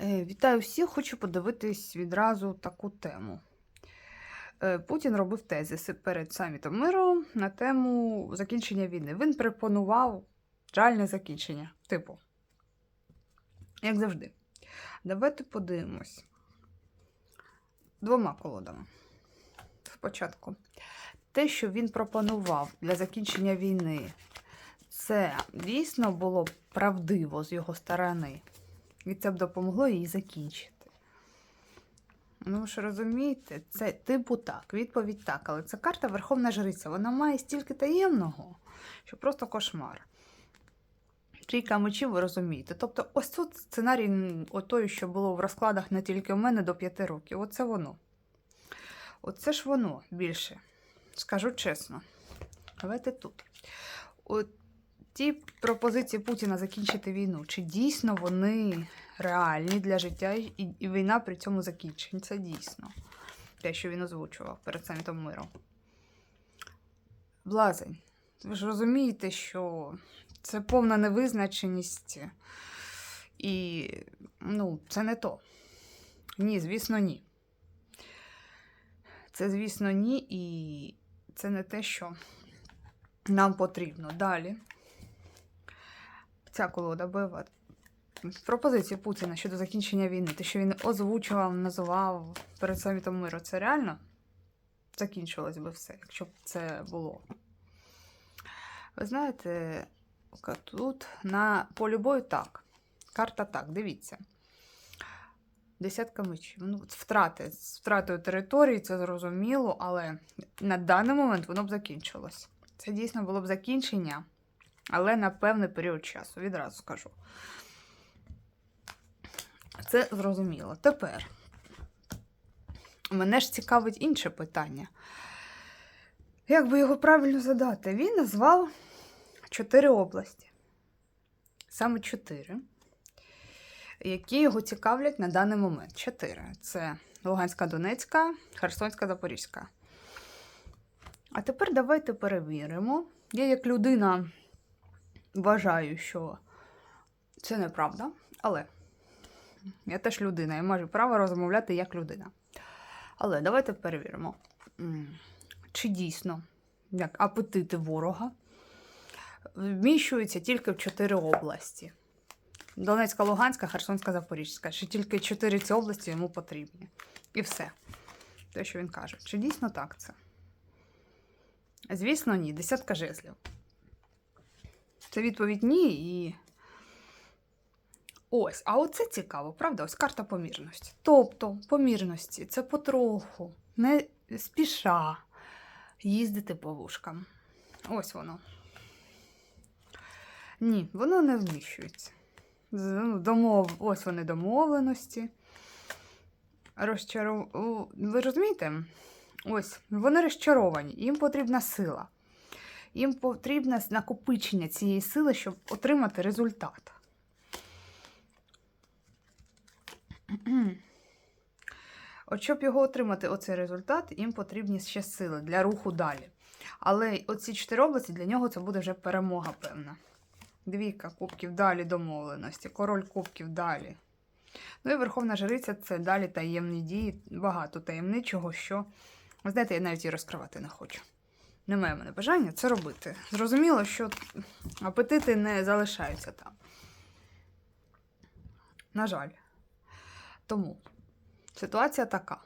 Е, Вітаю всіх! Хочу подивитись відразу таку тему. Е, Путін робив тезиси перед самітом миру на тему закінчення війни. Він пропонував реальне закінчення. Типу, як завжди. Давайте подивимось двома колодами. Спочатку, те, що він пропонував для закінчення війни, це дійсно було правдиво з його сторони. І це б допомогло їй закінчити. Ну, ж розумієте, це типу так, відповідь так, але це карта Верховна Жриця. Вона має стільки таємного, що просто кошмар. Трійка мечів, ви розумієте. Тобто, ось тут сценарій м, що було в розкладах не тільки в мене до 5 років. Оце воно. Оце ж воно більше. Скажу чесно. Давайте тут. От ті пропозиції Путіна закінчити війну, чи дійсно вони реальні для життя, і, війна при цьому закінчиться дійсно. Те, що він озвучував перед самітом миру. Блазень. Ви ж розумієте, що це повна невизначеність, і ну, це не то. Ні, звісно, ні. Це, звісно, ні, і це не те, що нам потрібно. Далі ця колода бойова. Пропозиції Путіна щодо закінчення війни, те, що він озвучував, називав перед самітом миру, це реально закінчилось би все, якщо б це було. Ви знаєте, тут на полі бою так. Карта так, дивіться. Десятка мечів. Ну, втрати. З втратою території, це зрозуміло, але на даний момент воно б закінчилось. Це дійсно було б закінчення, але на певний період часу, відразу скажу. Це зрозуміло. Тепер мене ж цікавить інше питання. Як би його правильно задати? Він назвав чотири області. Саме чотири, які його цікавлять на даний момент. Чотири. Це Луганська, Донецька, Херсонська, Запорізька. А тепер давайте перевіримо. Я, як людина, вважаю, що це неправда, але я теж людина, я маю право розмовляти як людина. Але давайте перевіримо, чи дійсно як апетити ворога вміщуються тільки в чотири області: Донецька, Луганська, Херсонська, Запорізька. Що тільки чотири ці області йому потрібні. І все. Те, що він каже. Чи дійсно так це? Звісно, ні. Десятка жезлів. Це відповідь ні і. Ось, а оце цікаво, правда? Ось карта помірності. Тобто, помірності це потроху, не спіша їздити по вушкам. Ось воно. Ні, воно не вміщується. Ну, Домов... Ось вони домовленості. Розчаров... у, Ви розумієте? Ось, вони розчаровані, їм потрібна сила. Їм потрібне накопичення цієї сили, щоб отримати результат. От щоб його отримати, оцей результат, їм потрібні ще сили для руху далі. Але оці чотири області для нього це буде вже перемога певна. Двійка кубків далі домовленості, король кубків далі. Ну і Верховна Жриця це далі таємні дії, багато таємничого, що, знаєте, я навіть її розкривати не хочу. Немає в мене бажання це робити. Зрозуміло, що апетити не залишаються там. На жаль. Тому ситуація така.